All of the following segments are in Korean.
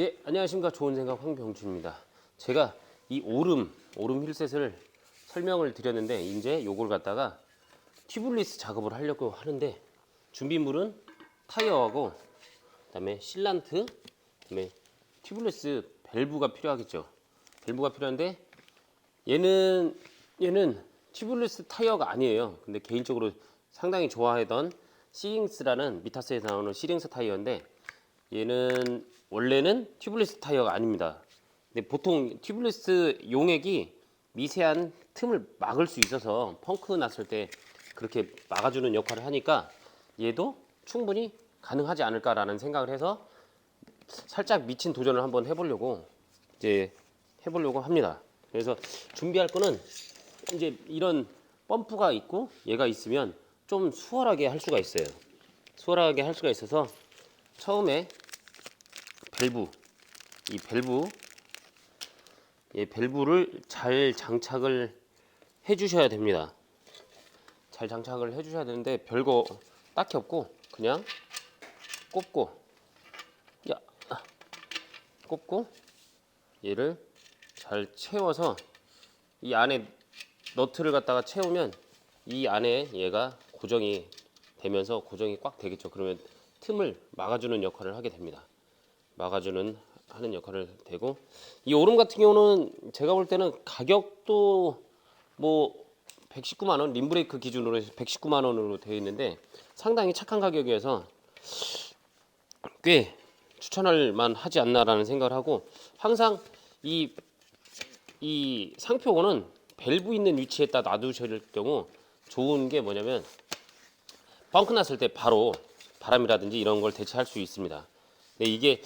예, 안녕하십니까. 좋은 생각 황병준입니다. 제가 이 오름, 오름 힐셋을 설명을 드렸는데, 이제 요걸 갖다가 튜블리스 작업을 하려고 하는데, 준비물은 타이어하고, 그 다음에 실란트, 그 다음에 튜블리스 밸브가 필요하겠죠. 밸브가 필요한데, 얘는, 얘는 튜블리스 타이어가 아니에요. 근데 개인적으로 상당히 좋아하던 시링스라는 미타스에서 나오는 시링스 타이어인데, 얘는 원래는 튜블리스 타이어가 아닙니다. 근데 보통 튜블리스 용액이 미세한 틈을 막을 수 있어서 펑크 났을 때 그렇게 막아주는 역할을 하니까 얘도 충분히 가능하지 않을까라는 생각을 해서 살짝 미친 도전을 한번 해보려고 이제 해보려고 합니다. 그래서 준비할 거는 이제 이런 펌프가 있고 얘가 있으면 좀 수월하게 할 수가 있어요. 수월하게 할 수가 있어서 처음에 밸브 이 밸브 이 밸브를 잘 장착을 해 주셔야 됩니다. 잘 장착을 해 주셔야 되는데 별거 딱히 없고 그냥 꼽고 야 아, 꼽고 얘를 잘 채워서 이 안에 너트를 갖다가 채우면 이 안에 얘가 고정이 되면서 고정이 꽉 되겠죠. 그러면 틈을 막아주는 역할을 하게 됩니다. 막아주는 하는 역할을 되고 이 오름 같은 경우는 제가 볼 때는 가격도 뭐 119만 원 림브레이크 기준으로 해서 119만 원으로 되어 있는데 상당히 착한 가격이어서 꽤 추천할 만하지 않나라는 생각을 하고 항상 이 이 상표고는 밸브 있는 위치에다 놔두실 경우 좋은 게 뭐냐면 펑크 났을 때 바로 바람이라든지 이런 걸 대체할 수 있습니다. 근데 이게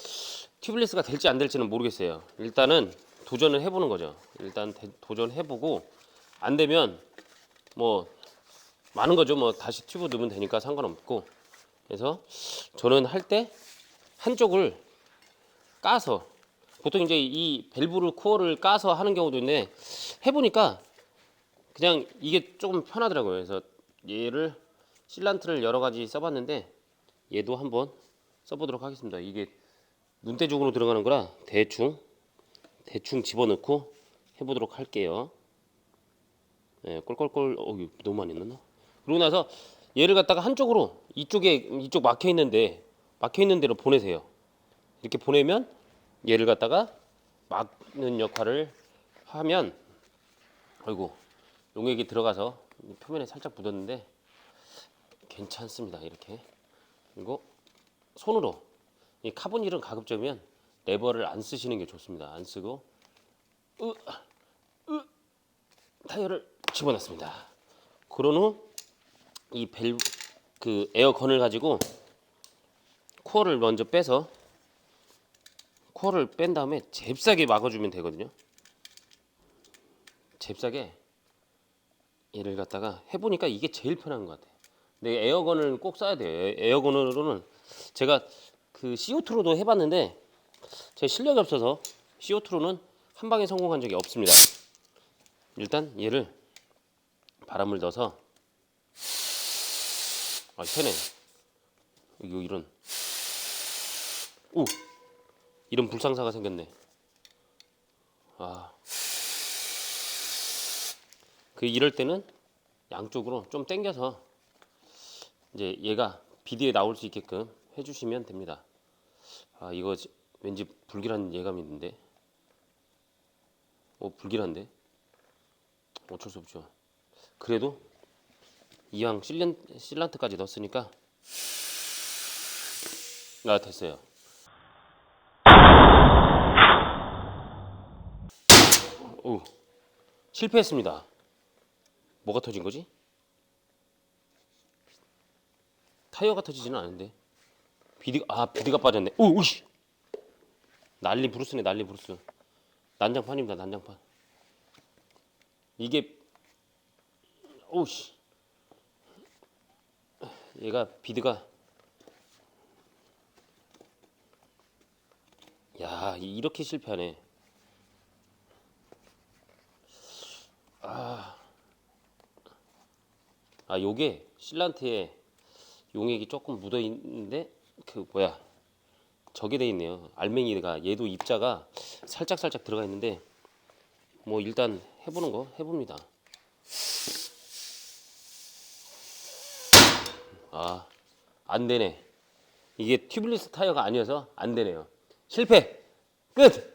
튜블리스가 될지 안 될지는 모르겠어요. 일단은 도전을 해보는 거죠. 일단 대- 도전해보고 안 되면 뭐 많은 거죠. 뭐 다시 튜브 넣으면 되니까 상관없고. 그래서 저는 할 때 한쪽을 까서 보통 이제 이 밸브를 코어를 까서 하는 경우도 있는데 해보니까 그냥 이게 조금 편하더라고요. 그래서 얘를 실란트를 여러 가지 써봤는데 얘도 한번 써보도록 하겠습니다. 이게 눈대중으로 들어가는 거라 대충 대충 집어넣고 해보도록 할게요. 네, 꼴꼴꼴 어 너무 많이 넣나? 그러고 나서 얘를 갖다가 한쪽으로 이쪽에 이쪽 막혀 있는데 막혀 있는 대로 보내세요. 이렇게 보내면 얘를 갖다가 막는 역할을 하면 아이고 용액이 들어가서 표면에 살짝 묻었는데 괜찮습니다. 이렇게 그리고 손으로 이 카본일은 가급적이면 레버를 안 쓰시는 게 좋습니다. 안 쓰고 으, 으, 타이어를 집어넣습니다. 그런 후 이 밸브 그 에어건을 가지고 코어를 먼저 빼서 코어를 뺀 다음에 잽싸게 막아주면 되거든요. 잽싸게 얘를 갖다가 해보니까 이게 제일 편한 것 같아요. 근데 에어건을 꼭 써야 돼요. 에- 에어건으로는 제가 그 CO2로도 해봤는데 제 실력이 없어서 CO2로는 한 방에 성공한 적이 없습니다. 일단 얘를 바람을 넣어서 아 새네. 이거 이런 오 이런 불상사가 생겼네. 아. 그 이럴 때는 양쪽으로 좀 당겨서 이제 얘가 비디오에 나올 수 있게끔 해주시면 됩니다. 아 이거 지- 왠지 불길한 예감이 있는데, 어 불길한데 어쩔 수 없죠. 그래도 이왕 실란 실란트까지 넣었으니까 아 됐어요. 오 실패했습니다. 뭐가 터진 거지? 타이어가 터지지는 않은데 비드 아 비드가 빠졌네. 오 우씨 난리 부르스네 난리 부르스. 난장판입니다 난장판. 이게 오씨 얘가 비드가 야 이- 이렇게 실패하네. 아 요게 실란트에 용액이 조금 묻어 있는데 그 뭐야 저게 돼 있네요. 알맹이가 얘도 입자가 살짝 살짝 들어가 있는데 뭐 일단 해보는 거 해봅니다. 아, 안 되네. 이게 튜블리스 타이어가 아니어서 안 되네요. 실패. 끝.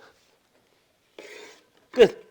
끝.